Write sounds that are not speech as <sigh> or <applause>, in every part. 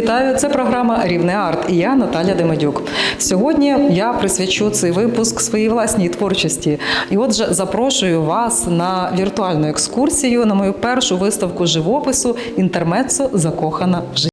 Вітаю, це програма Рівне Арт і я Наталя Демедюк. Сьогодні я присвячу цей випуск своїй власній творчості. І отже, запрошую вас на віртуальну екскурсію на мою першу виставку живопису Інтермецо закохана в життя.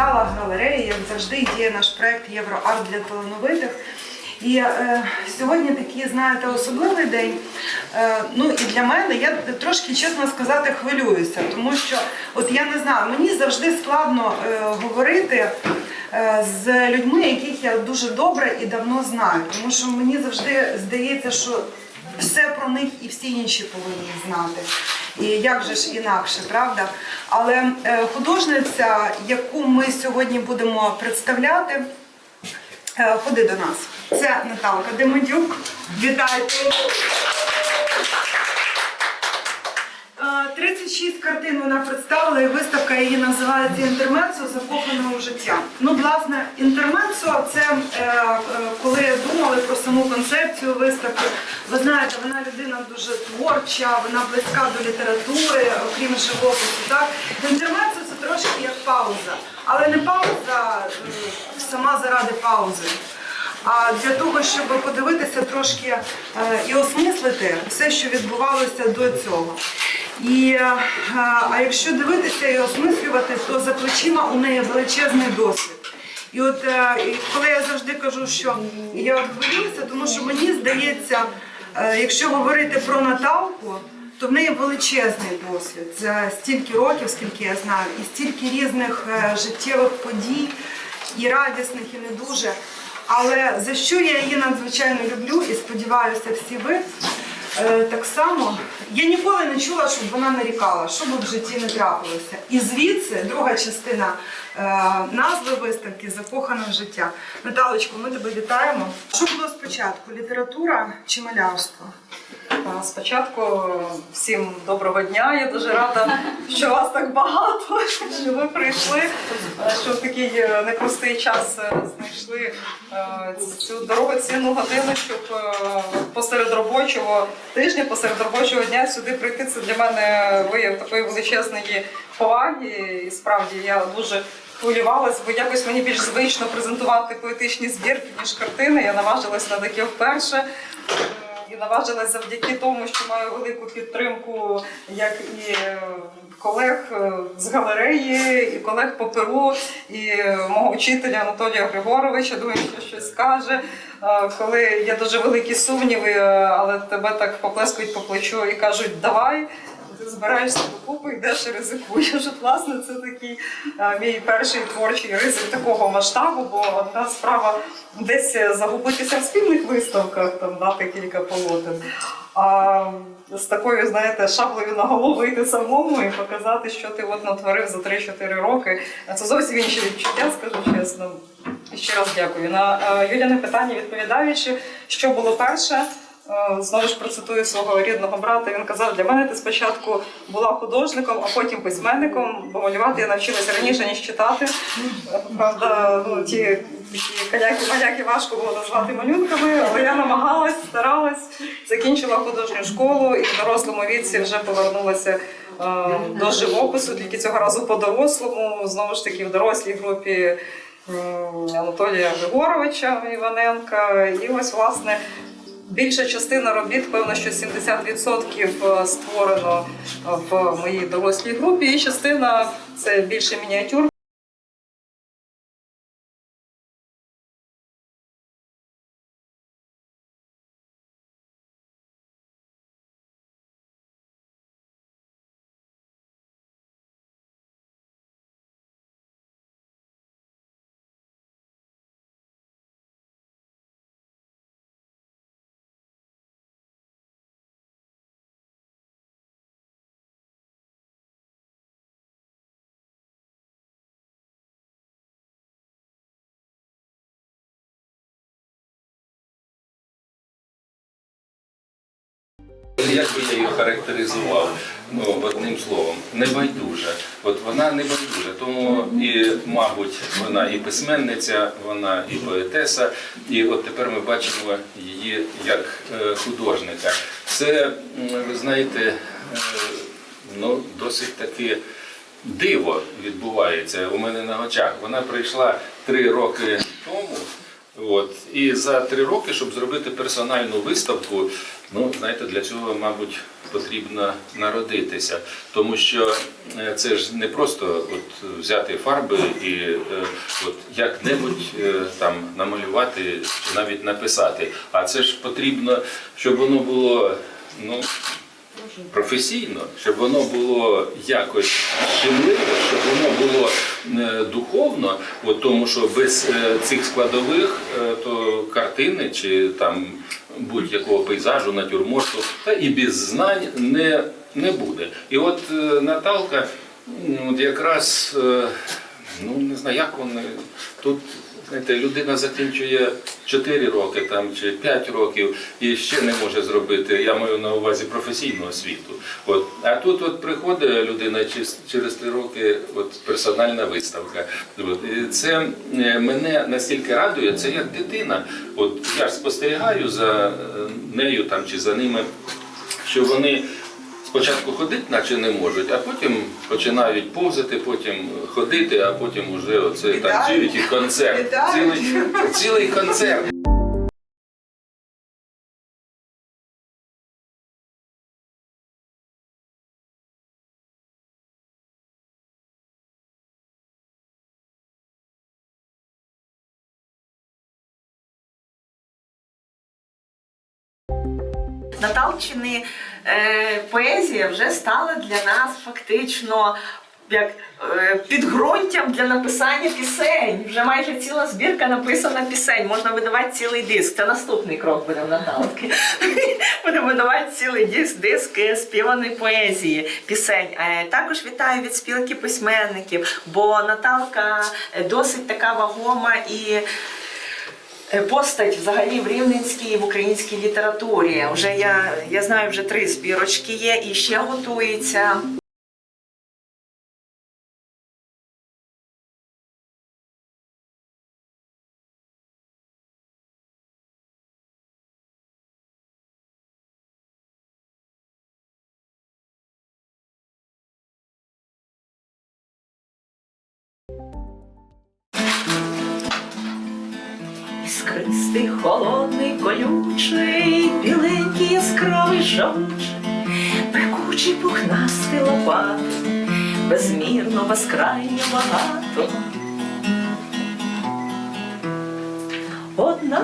Зала галереї, як завжди, діє наш проект Євроарт для талановитих. І е, сьогодні такий, знаєте, особливий день. Е, ну і для мене я трошки, чесно сказати, хвилююся, тому що, от я не знаю, мені завжди складно е, говорити е, з людьми, яких я дуже добре і давно знаю. Тому що мені завжди здається, що все про них і всі інші повинні знати. І як же ж інакше, правда? Але е, художниця, яку ми сьогодні будемо представляти, е, ходи до нас. Це Наталка Демодюк. Вітайте! Е, 36 картин вона представила, і виставка її називається Інтермецо закохана у життя. Ну, власне, інтермецо це е, коли думали про саму концепцію виставки. Ви знаєте, вона людина дуже творча, вона близька до літератури, окрім живопису. Так? Інтермецо це трошки як пауза, але не пауза е, сама заради паузи. А для того, щоб подивитися трошки е, і осмислити все, що відбувалося до цього. І, е, а якщо дивитися і осмислювати, то за плечима у неї величезний досвід. І от е, коли я завжди кажу, що я хвилююся, тому що мені здається, е, якщо говорити про Наталку, то в неї величезний досвід. За стільки років, скільки я знаю, і стільки різних е, життєвих подій, і радісних, і не дуже. Але за що я її надзвичайно люблю і сподіваюся, всі ви е, так само. Я ніколи не чула, щоб вона нарікала, що би в житті не трапилося. І звідси друга частина е, назви виставки Закохане в життя. Наталочко, ми тебе вітаємо. Що було спочатку? Література чи малярство? Спочатку всім доброго дня. Я дуже рада, що вас так багато, що ви прийшли, що в такий е, непростий час е, знайшли е, цю дорогоцінну годину, щоб посеред робочого тижня, посеред робочого дня сюди прийти. Це для мене вияв такої величезної поваги. І справді я дуже хвилювалась, бо якось мені більш звично презентувати поетичні збірки, ніж картини. Я наважилась на таке вперше. І наважилась завдяки тому, що маю велику підтримку, як і е, колег е, з галереї, і колег по перу, і е, мого вчителя Анатолія Григоровича. Думаю, що щось скаже. Коли є дуже великі сумніви, але тебе так поплескують по плечу і кажуть, давай. Збираєшся докупи, йдеш і ризикуєш. Власне, це такий е, мій перший творчий ризик такого масштабу, бо одна справа десь загубитися в спільних виставках, там дати кілька полотен. А з такою, знаєте, шаблею на голову вийти самому і показати, що ти от натворив за 3-4 роки. Це зовсім інші відчуття, скажу чесно. Ще раз дякую. На е, Юляне питання відповідаючи, що було перше. Е, Знову ж процитую свого рідного брата. Він казав: для мене ти спочатку була художником, а потім письменником, бо малювати я навчилася раніше, ніж читати. Правда, ну ті каляки-маляки важко було назвати малюнками, але я намагалась, старалась, закінчила художню школу і в дорослому віці вже повернулася е, до живопису, тільки цього разу по-дорослому, знову ж таки в дорослій групі. Анатолія Григоровича Іваненка, і ось власне Більша частина робіт, певно, що 70% створено в моїй дорослій групі, і частина це більше мініатюр. Як би я її характеризував? Ну, одним словом, небайдужа. От вона небайдужа, тому і, мабуть, вона і письменниця, вона і поетеса, і от тепер ми бачимо її як е, художника. Це, ви знаєте, е, ну, досить таки диво відбувається у мене на очах. Вона прийшла три роки тому. От. І за три роки, щоб зробити персональну виставку, ну, знаєте, для цього, мабуть, потрібно народитися. Тому що е, це ж не просто от, взяти фарби і е, от, як-небудь е, там намалювати чи навіть написати. А це ж потрібно, щоб воно було. ну, професійно, щоб воно було якось щемливе, щоб воно було е, духовно, от тому що без е, цих складових е, то картини чи там будь-якого пейзажу, натюрморту, та і без знань не, не буде. І от Наталка от якраз. Ну, не знаю, як вони тут. Знаєте, людина закінчує 4 роки там, чи 5 років і ще не може зробити, я маю на увазі професійну освіту. От. А тут от приходить людина через 3 роки от, персональна виставка. От. І це е, мене настільки радує, це як дитина. От, я ж спостерігаю за е, нею там, чи за ними, що вони спочатку ходити, наче не можуть, а потім починають повзати, потім ходити, а потім вже оце танцюють і концерт. Цілий, цілий концерт. Наталчини поезія вже стала для нас фактично як е, підґрунтям для написання пісень. Вже майже ціла збірка написана пісень. Можна видавати цілий диск. Це наступний крок буде в Наталки. <laughs> Будемо видавати цілий диск, диск е, співаної поезії, пісень. Е, також вітаю від спілки письменників, бо Наталка е, досить така вагома і. Е, Постать взагалі в рівненській в українській літературі. Вже я, я знаю, вже три збірочки є і ще готується. Іскристий, холодний, колючий, біленький, яскравий жовч, пекучий, пухнастий лопат, безмірно, безкрайньо багато. Одна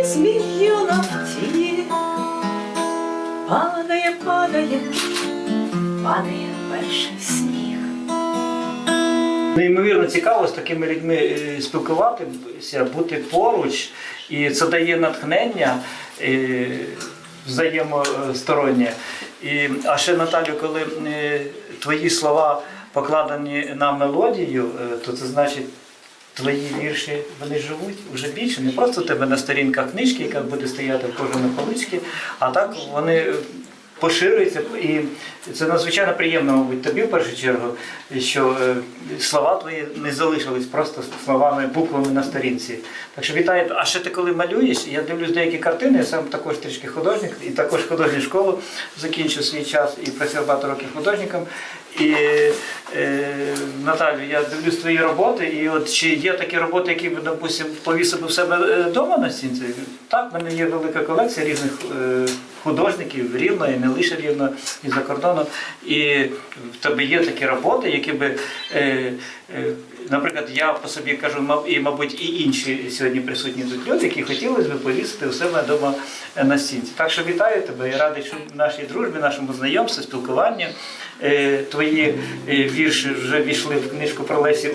із мільйона втіх падає, падає, падає перший. Неймовірно цікаво з такими людьми е, спілкуватися, бути поруч, і це дає натхнення е, взаємостороннє. І, а ще Наталю, коли е, твої слова покладені на мелодію, то це значить. Твої вірші вони живуть вже більше, не просто у тебе на сторінках книжки, яка буде стояти в кожному поличці, а так вони е, поширюються. І це надзвичайно приємно, мабуть, тобі в першу чергу, що е, слова твої не залишились просто словами, буквами на сторінці. Так що вітаю. А ще ти коли малюєш, я дивлюсь деякі картини, я сам також трішки художник, і також художню школу закінчив свій час і працював багато років художником. І е, Наталю, я дивлюсь твої роботи, і от чи є такі роботи, які ви, допустим, повісили в себе вдома на стінці? Так, в мене є велика колекція різних е, художників, рівно і не лише рівно, і за кордоном. І в тебе є такі роботи, які би. Е, е, Наприклад, я по собі кажу, і, мабуть, і інші сьогодні присутні тут люди, які хотілося б повісити у себе вдома на стінці. Так що вітаю тебе і радий, що нашій дружбі, нашому знайомстві, спілкуванні е, твої е, вірші вже війшли в книжку про Лесі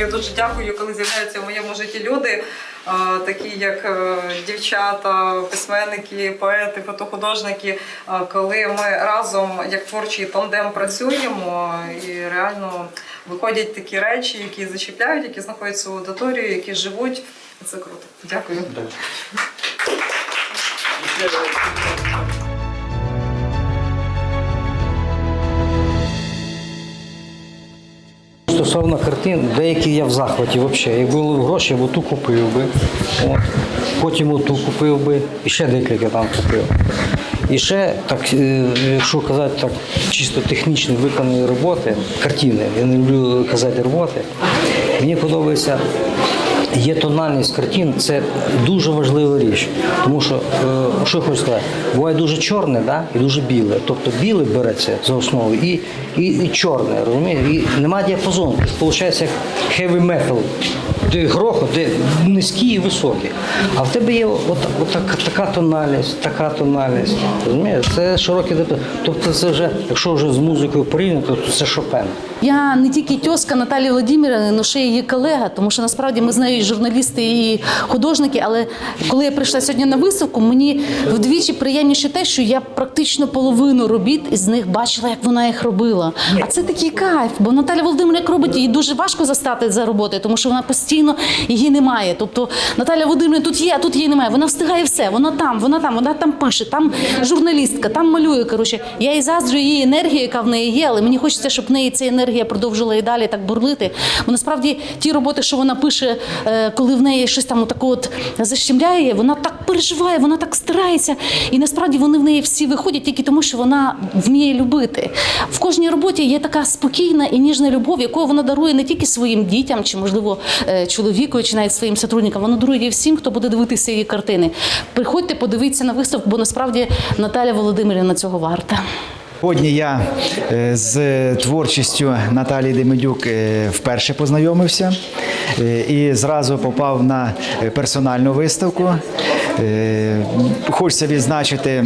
Я дуже дякую, коли з'являються в моєму житті люди, такі як е, дівчата, письменники, поети, фотохудожники. Коли ми разом як творчий тандем працюємо, і реально виходять такі речі, які зачіпляють, які знаходять свою аудиторію, які живуть. Це круто. Дякую. Стосовно картин, деякі я в захваті взагалі. Як були гроші, я оту купив би. От. Потім оту купив би і ще декілька там купив. І ще, так, е, якщо казати так, чисто технічно виконані роботи, картини, я не люблю казати роботи, мені подобається. Є тональність картин, це дуже важлива річ. Тому що, е, що я хочу сказати, буває дуже чорне да, і дуже біле. Тобто біле береться за основу і, і, і чорне, розумієте? І немає діапазону. Виходить як heavy metal, грохот, де низькі і високі. А в тебе є от, от так- така тональність, така тональність. Розумієте? Це широкий діапазон. Тобто це вже, якщо вже з музикою порівняти, то це Шопен. Я не тільки тьоска Наталії Володимирівни, але ще й її колега, тому що насправді ми з нею і журналісти і художники. Але коли я прийшла сьогодні на виставку, мені вдвічі приємніше те, що я практично половину робіт із них бачила, як вона їх робила. А це такий кайф, бо Наталя Володимирівна як робить, її дуже важко застати за роботою, тому що вона постійно її немає. Тобто Наталя Володимирівна тут є, а тут її немає. Вона встигає все. Вона там, вона там, вона там пише, там журналістка, там малює. Коротше, я і заздрю її енергію, яка в неї є, але мені хочеться, щоб в неї ця енергія продовжила і далі так бурлити. Бо насправді ті роботи, що вона пише, е, коли в неї щось там отако от защемляє, вона так переживає, вона так старається. І насправді вони в неї всі виходять тільки тому, що вона вміє любити. В кожній роботі є така спокійна і ніжна любов, яку вона дарує не тільки своїм дітям, чи можливо чоловіку, чи навіть своїм сотрудникам. Воно дарує всім, хто буде дивитися її картини. Приходьте, подивіться на виставку, бо насправді Наталя Володимирівна цього варта. Сьогодні я е, з творчістю Наталії Демидюк е, вперше познайомився е, і зразу попав на персональну виставку. Хочеться відзначити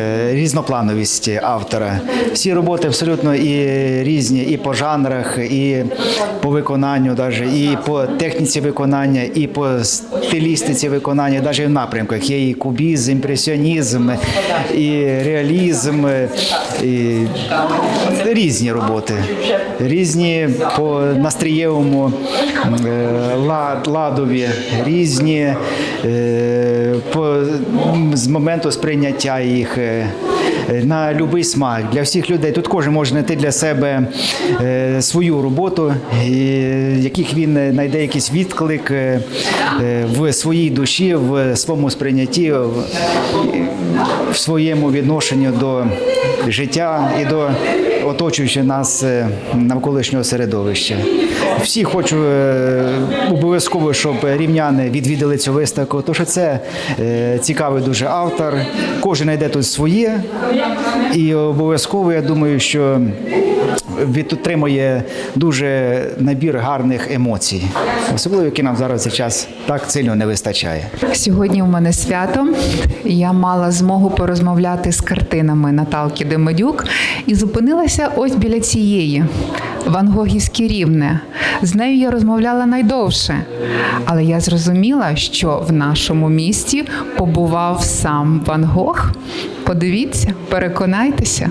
е, різноплановість автора. Всі роботи абсолютно і різні, і по жанрах, і по виконанню, даже, і по техніці виконання, і по стилістиці виконання, навіть в напрямках. Є і кубізм, імпресіонізм, і реалізм, і різні роботи. Різні по настрієвому е, ладові, різні е, по, з моменту сприйняття їх. е, На будь-який смак для всіх людей. Тут кожен може знайти для себе е, свою роботу, яких він знайде якийсь відклик е, в своїй душі, в своєму сприйнятті, в, своєму відношенні до життя і до оточуючого нас е, навколишнього середовища. Всі хочу е, обов'язково, щоб рівняни відвідали цю виставку, тому що це е, цікавий дуже автор. Кожен знайде тут своє, і обов'язково я думаю, що відтримує дуже набір гарних емоцій, особливо які нам зараз цей час так сильно не вистачає. Сьогодні у мене свято. Я мала змогу порозмовляти з картинами Наталки Демидюк і зупинилася ось біля цієї Ван Гогівське рівне. З нею я розмовляла найдовше, але я зрозуміла, що в нашому місті побував сам Ван Гог. Подивіться, переконайтеся.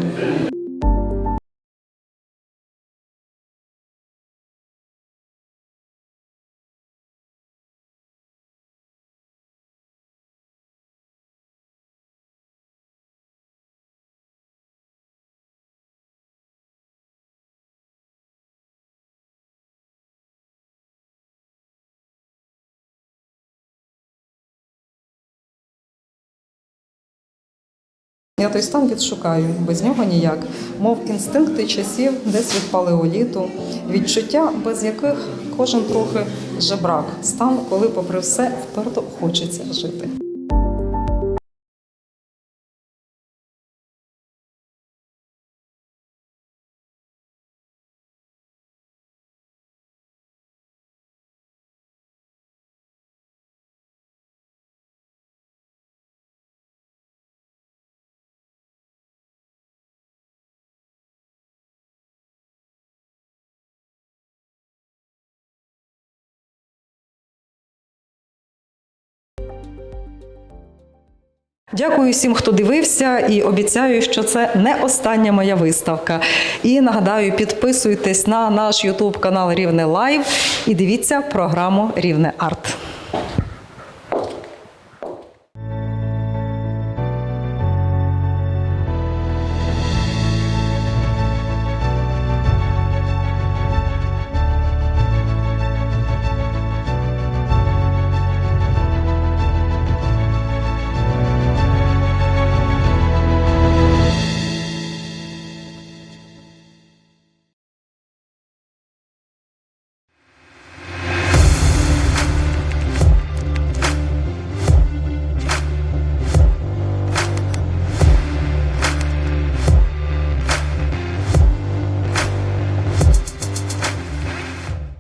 Я той стан відшукаю, без нього ніяк. Мов інстинкти часів, десь від палеоліту, відчуття, без яких кожен трохи жебрак. Стан, коли, попри все, вперто хочеться жити. Дякую всім, хто дивився, і обіцяю, що це не остання моя виставка. І нагадаю, підписуйтесь на наш Ютуб канал Рівне Лайв і дивіться програму Рівне Арт.